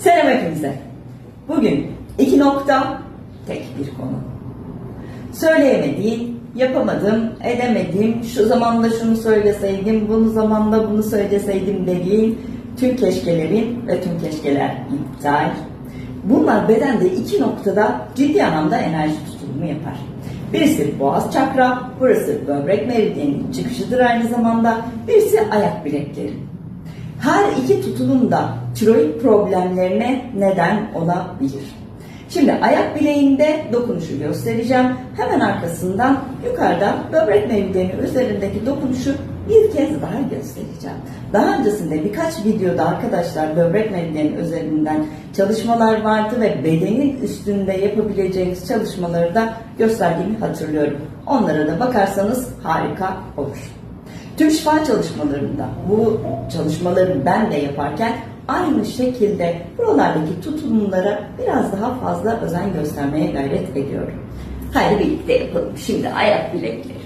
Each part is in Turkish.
Selam hepinize. Bugün iki nokta, tek bir konu. Söyleyemediğim, yapamadım, edemedim, şu zamanda şunu söyleseydim, bunu zamanda bunu söyleseydim dediğim tüm keşkelerin ve tüm keşkeler iptal. Bunlar bedende iki noktada ciddi anlamda enerji tutulumu yapar. Birisi boğaz çakra, burası böbrek meridyenin çıkışıdır aynı zamanda. Birisi ayak bilekleri. Her iki tutulum da tiroid problemlerine neden olabilir. Şimdi ayak bileğinde dokunuşu göstereceğim. Hemen arkasından yukarıda böbrek meridyeni üzerindeki dokunuşu bir kez daha göstereceğim. Daha öncesinde birkaç videoda arkadaşlar böbrek meridyeni üzerinden çalışmalar vardı ve bedenin üstünde yapabileceğiniz çalışmaları da gösterdiğimi hatırlıyorum. Onlara da bakarsanız harika olur. Tüm şifa çalışmalarında bu çalışmaları ben de yaparken aynı şekilde buralardaki tutulumlara biraz daha fazla özen göstermeye gayret ediyorum. Haydi birlikte yapalım. Şimdi ayak bilekleri.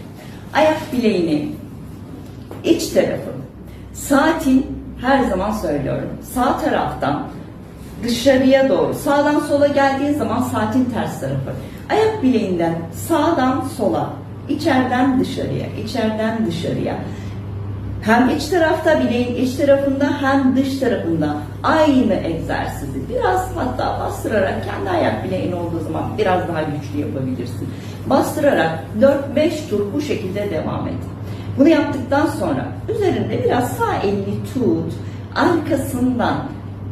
Ayak bileğinin iç tarafı saatin her zaman söylüyorum sağ taraftan dışarıya doğru sağdan sola geldiği zaman saatin ters tarafı ayak bileğinden sağdan sola içeriden dışarıya içeriden dışarıya hem iç tarafta bileğin iç tarafında hem dış tarafında aynı egzersizi biraz hatta bastırarak kendi ayak bileğin olduğu zaman biraz daha güçlü yapabilirsin. Bastırarak 4-5 tur bu şekilde devam et. Bunu yaptıktan sonra üzerinde biraz sağ elini tut, arkasından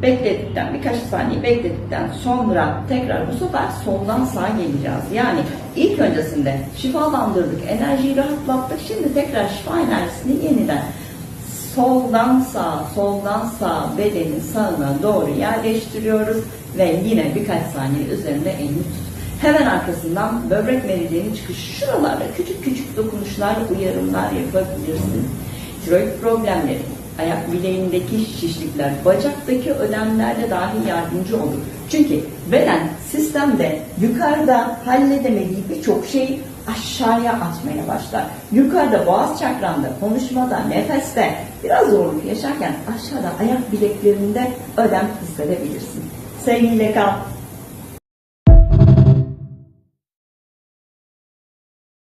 bekledikten birkaç saniye bekledikten sonra tekrar bu sefer soldan sağa geleceğiz. Yani ilk öncesinde şifalandırdık, enerjiyi rahatlattık. Şimdi tekrar şifa enerjisini yeniden soldan sağa, soldan sağa bedenin sağına doğru yerleştiriyoruz ve yine birkaç saniye üzerinde elini tut. Hemen arkasından böbrek meridyeni çıkış şuralarda küçük küçük dokunuşlar, uyarımlar yapabilirsin. Tiroid problemleri, ayak bileğindeki şişlikler, bacaktaki ödemlerde dahi yardımcı olur. Çünkü beden sistemde yukarıda halledemediği birçok şeyi aşağıya atmaya başlar. Yukarıda boğaz çakranda, konuşmada, nefeste biraz zorluk yaşarken aşağıda ayak bileklerinde ödem hissedebilirsin. Sevgiyle kal.